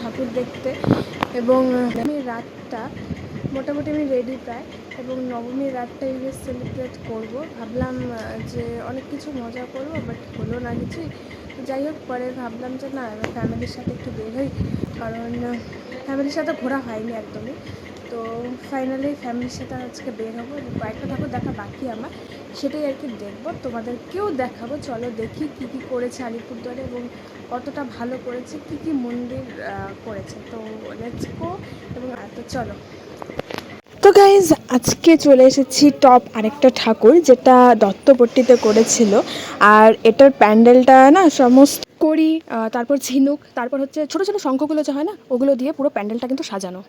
ঠাকুর দেখতে। এবং নবমীর রাতটা মোটামুটি আমি রেডি প্রায়। এবং নবমীর রাতটা এই সেলিব্রেট করব। ভাবলাম যে অনেক কিছু মজা করব বাট হলো না কিছুই। যাই হোক, পরে ভাবলাম যে না, এবার ফ্যামিলির সাথে একটু বের হই। কারণ ফ্যামিলির সাথে ঘোরা হয়নি একদমই। তো ফাইনালি ফ্যামিলির সাথে আজকে বের হব। কয়েকটা ঠাকুর দেখা বাকি আমার। সেটাই আর কি দেখব। তোমাদেরকেও দেখাবো। চলো দেখি কী কী করেছে আলিপুরদুয়ারে এবং কতটা ভালো করেছে, কী কী মন্দির করেছে। তো লেটস গো এবং তো চলো। তো গাইজ আজকে চলে এসেছি টপ আরেকটা ঠাকুর যেটা দত্তপট্টিতে করেছিল। আর এটার প্যান্ডেলটা না সমস্ত করি তারপর ঝিনুক, তারপর হচ্ছে ছোট ছোট শঙ্খগুলো যে হয় না, ওগুলো দিয়ে পুরো প্যান্ডেলটা কিন্তু সাজানো।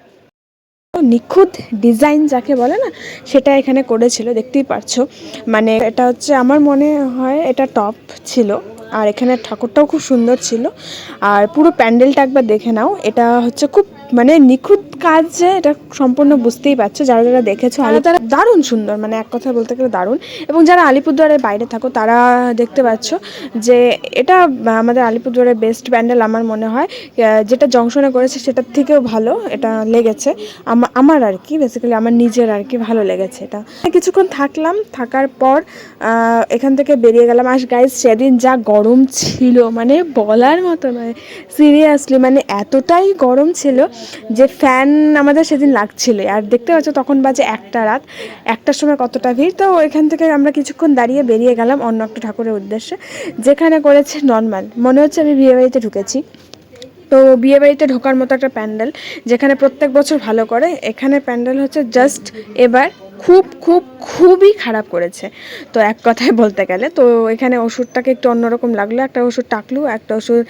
নিখুঁত ডিজাইন যাকে বলে না, সেটা এখানে করেছিল, দেখতেই পারছ। মানে এটা হচ্ছে আমার মনে হয় এটা টপ ছিল, আর এখানে ঠাকুরটাও খুব সুন্দর ছিল। আর পুরো প্যান্ডেলটা একবার দেখে নাও, এটা হচ্ছে খুব মানে নিখুঁত কাজ যে এটা সম্পূর্ণ বুঝতেই পারছ যারা যারা দেখেছ আর তারা দারুণ সুন্দর মানে এক কথা বলতে গেলে দারুণ। এবং যারা আলিপুরদুয়ারের বাইরে থাকো তারা দেখতে পাচ্ছ যে এটা আমাদের আলিপুরদুয়ারের বেস্ট প্যান্ডেল আমার মনে হয়। যেটা জংশনে করেছে সেটার থেকেও ভালো এটা লেগেছে। আমা- আমার আর কি বেসিক্যালি আমার নিজের আর কি ভালো লেগেছে এটা। কিছুক্ষণ থাকলাম থাকার পর এখান থেকে বেরিয়ে গেলাম। আর গাইজ সেদিন যা গরম ছিল মানে বলার মতো নয়। সিরিয়াসলি মানে এতটাই গরম ছিল যে ফ্যান আমাদের সেদিন লাগছিল। আর দেখতে পাচ্ছ তখন বাজে একটা রাত। একটার সময় কতটা ভিড়? তো এখান থেকে আমরা কিছুক্ষণ দাঁড়িয়ে বেরিয়ে গেলাম অন্য একটা ঠাকুরের উদ্দেশ্যে, যেখানে করেছে নর্মাল মনে হচ্ছে আমি বিয়েবাড়িতে ঢুকেছি। তো বিয়েবাড়িতে ঢোকার মতো একটা প্যান্ডেল, যেখানে প্রত্যেক বছর ভালো করে। এখানে প্যান্ডেল হচ্ছে জাস্ট এবার খুব খুব, খুবই খারাপ করেছে। তো এক কথায় বলতে গেলে, তো এখানে ওষুধটাকে একটু অন্যরকম লাগল। একটা ওষুধ টাকলু, একটা ওষুধ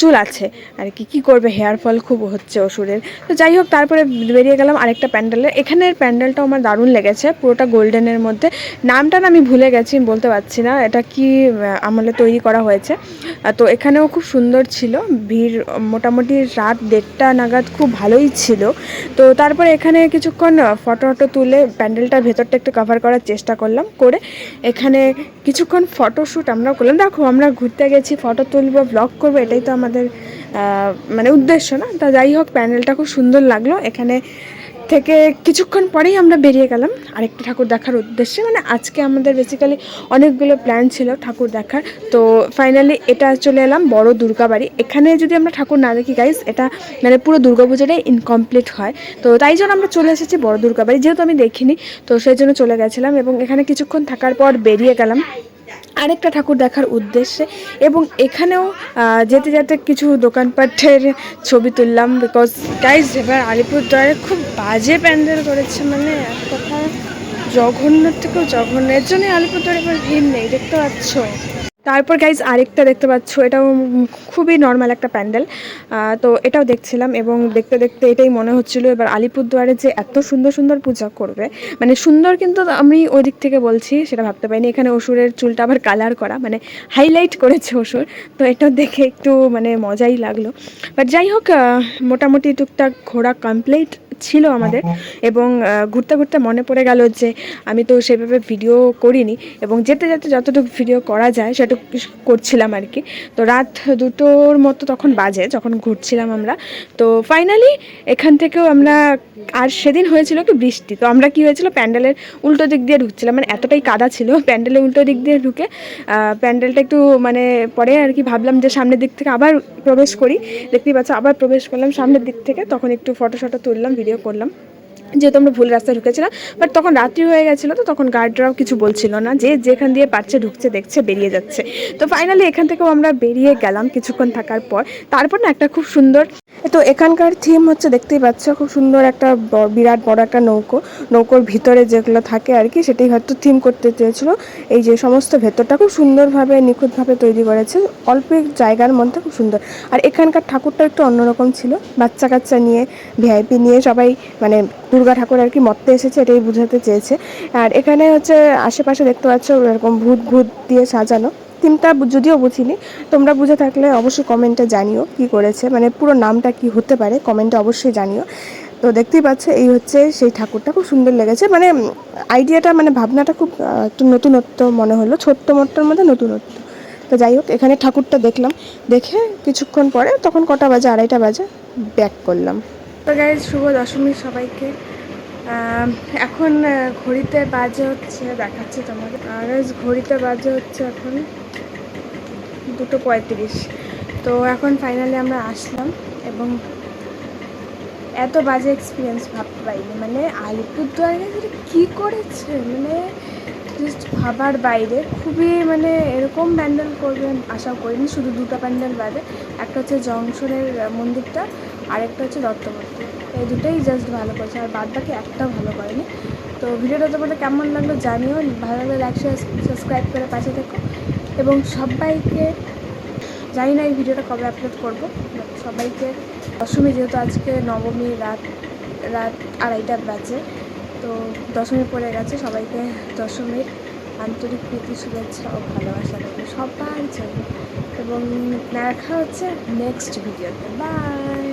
চুল আছে। আর কি, কী করবে? হেয়ার ফল খুব হচ্ছে ওষুধের। তো যাই হোক, তারপরে বেরিয়ে গেলাম আরেকটা প্যান্ডেলে এখানের প্যান্ডেলটাও আমার দারুণ লেগেছে, পুরোটা গোল্ডেনের মধ্যে। নামটা আমি ভুলে গেছি বলতে পারছি না। এটা কি আমলে তৈরি করা হয়েছে। তো এখানেও খুব সুন্দর ছিল। ভিড় মোটামুটি রাত দেড়টা নাগাদ খুব ভালোই ছিল। তো তারপরে এখানে কিছুক্ষণ ফটো ফটো তুলে প্যান্ডেলটার ভেতরটা একটু কভার করার চেষ্টা করলাম, করে এখানে কিছুক্ষণ ফটোশ্যুট আমরা করলাম। দেখো, আমরা ঘুরতে গেছি ফটো তুলবো ব্লগ করব, এটাই তো আমাদের মানে উদ্দেশ্য না। তা যাই হোক, প্যান্ডেলটা খুব সুন্দর লাগল। এখানে থেকে কিছুক্ষণ পরেই আমরা বেরিয়ে গেলাম। আরেকটা ঠাকুর দেখার উদ্দেশ্যে মানে আজকে আমাদের বেসিক্যালি অনেকগুলো প্ল্যান ছিল ঠাকুর দেখার। তো ফাইনালি এটা চলে এলাম বড় দুর্গাবাড়ি। এখানে যদি আমরা ঠাকুর না দেখি গাইস এটা মানে পুরো দুর্গাপুজোটাই ইনকমপ্লিট হয়। তো তাই জন্য আমরা চলে এসেছি বড় দুর্গাবাড়ি। যেহেতু আমি দেখিনি, তো সেই জন্য চলে গেছিলাম এবং এখানে কিছুক্ষণ থাকার পর বেরিয়ে গেলাম। আরেকটা ঠাকুর দেখার উদ্দেশ্যে এবং এখানেও যেতে যেতে কিছু দোকানপাটের ছবি তুললাম বিকজ গাইজ এবার আলিপুরদুয়ারে খুব বাজে প্যান্ডেল করেছে মানে এক কথা জঘন্য থেকেও জঘন্য। এর জন্যই আলিপুরদুয়ারে এবার ভিড় নেই, দেখতে পাচ্ছ? তারপর গাইজ আরেকটা দেখতে পাচ্ছ, এটাও খুবই নর্মাল একটা প্যান্ডেল। তো এটাও দেখছিলাম এবং দেখতে দেখতে এটাই মনে হচ্ছিল। এবার আলিপুরদুয়ারে যে এত সুন্দর সুন্দর পূজা করবে মানে সুন্দর কিন্তু আমি ওই দিক থেকে বলছি, সেটা ভাবতে পারিনি। এখানে অসুরের চুলটা আবার কালার করা মানে হাইলাইট করেছে অসুর। তো এটা দেখে একটু মানে মজাই লাগল। বাট যাই হোক মোটামুটি টুকটাক ঘোরা কমপ্লিট ছিল আমাদের এবং ঘুরতে ঘুরতে মনে পড়ে গেল যে আমি তো সেভাবে ভিডিও করিনি এবং যেতে যেতে যতটুকু ভিডিও করা যায় সেটুকু করছিলাম আর কি। তো রাত দুটোর মতো তখন বাজে যখন ঘুরছিলাম আমরা। তো ফাইনালি এখান থেকেও আমরা, আর সেদিন হয়েছিল কি বৃষ্টি। তো আমরা কি হয়েছিল, প্যান্ডেলের উল্টো দিক দিয়ে ঢুকছিলাম মানে এতটাই কাদা ছিল প্যান্ডেলের উল্টো দিক দিয়ে ঢুকে প্যান্ডেলটা একটু মানে পরে আর কি ভাবলাম যে সামনের দিক থেকে আবার প্রবেশ করি। দেখতেই পাচ্ছ, আবার প্রবেশ করলাম সামনের দিক থেকে, তখন একটু ফটো শটো তুললাম করলাম। যেহেতু আমরা ভুল রাস্তায় ঢুকেছিলাম বাট তখন রাত্রি হয়ে গেছিল তো তখন গার্ডরাও কিছু বলছিল না, যে যেখান দিয়ে পারছে ঢুকছে, দেখছে, বেরিয়ে যাচ্ছে। তো ফাইনালি এখান থেকেও আমরা বেরিয়ে গেলাম কিছুক্ষণ থাকার পর। তারপর না একটা খুব সুন্দর, তো এখানকার থিম হচ্ছে দেখতেই পাচ্ছ, খুব সুন্দর একটা বিরাট বড় একটা নৌকো। নৌকোর ভিতরে যেগুলো থাকে আর কি, সেটাই হয়তো থিম করতে চেয়েছিল। এই যে সমস্ত ভেতরটা খুব সুন্দরভাবে, নিখুঁতভাবে তৈরি করেছে। অল্প জায়গার মধ্যে খুব সুন্দর। আর এখানকার ঠাকুরটা একটু অন্যরকম ছিল। বাচ্চা কাচ্চা নিয়ে ভিআইপি নিয়ে সবাই মানে দুর্গা ঠাকুর আর কি মরতে এসেছে, এটাই বোঝাতে চেয়েছে। আর এখানে হচ্ছে আশেপাশে দেখতে পাচ্ছ এরকম ভূত ভূত দিয়ে সাজানো। থিমটা যদিও বুঝিনি, তোমরা বুঝে থাকলে অবশ্যই কমেন্টে জানিও কি করেছে। মানে পুরো নামটা কি হতে পারে, কমেন্টে অবশ্যই জানিও। তো দেখতেই পাচ্ছ, এই হচ্ছে সেই ঠাকুরটা, খুব সুন্দর লেগেছে। মানে আইডিয়াটা মানে ভাবনাটা খুব একটু নতুনত্ব মনে হলো, ছোট্ট মোট্টর মধ্যে নতুনত্ব। তো যাই হোক, এখানে ঠাকুরটা দেখলাম, দেখে কিছুক্ষণ পরে তখন কটা বাজে, আড়াইটা বাজে, ব্যাক করলাম। তো গাইজ শুভ দশমী সবাইকে। এখন ঘড়িতে বাজে হচ্ছে, দেখাচ্ছি তোমাকে। গাইজ ঘড়িতে বাজে হচ্ছে এখন দুটো পঁয়ত্রিশ। তো এখন ফাইনালি আমরা আসলাম এবং এত বাজে এক্সপিরিয়েন্স ভাবতে পারিনি। মানে আলিপুরদুয়ার গেছে কী করেছে? মানে জাস্ট ভাবার বাইরে। খুবই মানে এরকম প্যান্ডেল করবে, আশা করিনি, শুধু দুটো প্যান্ডেল বাদে একটা হচ্ছে জংশনের মন্দিরটা আরেকটা হচ্ছে দত্তমূর্তি। এই দুটোই জাস্ট ভালো করেছে, আর বাদ বাকি একটাও ভালো করেনি। তো ভিডিওটা তোমাদের কেমন লাগল জানিও, ভালো লাগলে লাইক সাবস্ক্রাইব করে পাশে থেকো। এবং সবাইকে, জানি না এই ভিডিওটা কবে আপলোড করব সবাইকে, দশমী যেহেতু আজকে নবমী রাত রাত আড়াইটা বাজে, তো দশমী পড়ে গেছে, সবাইকে দশমীর আন্তরিক প্রীতি, শুভেচ্ছা ও ভালোবাসা দেবে সবার জন্য। এবং দেখা হচ্ছে নেক্সট ভিডিওতে বাই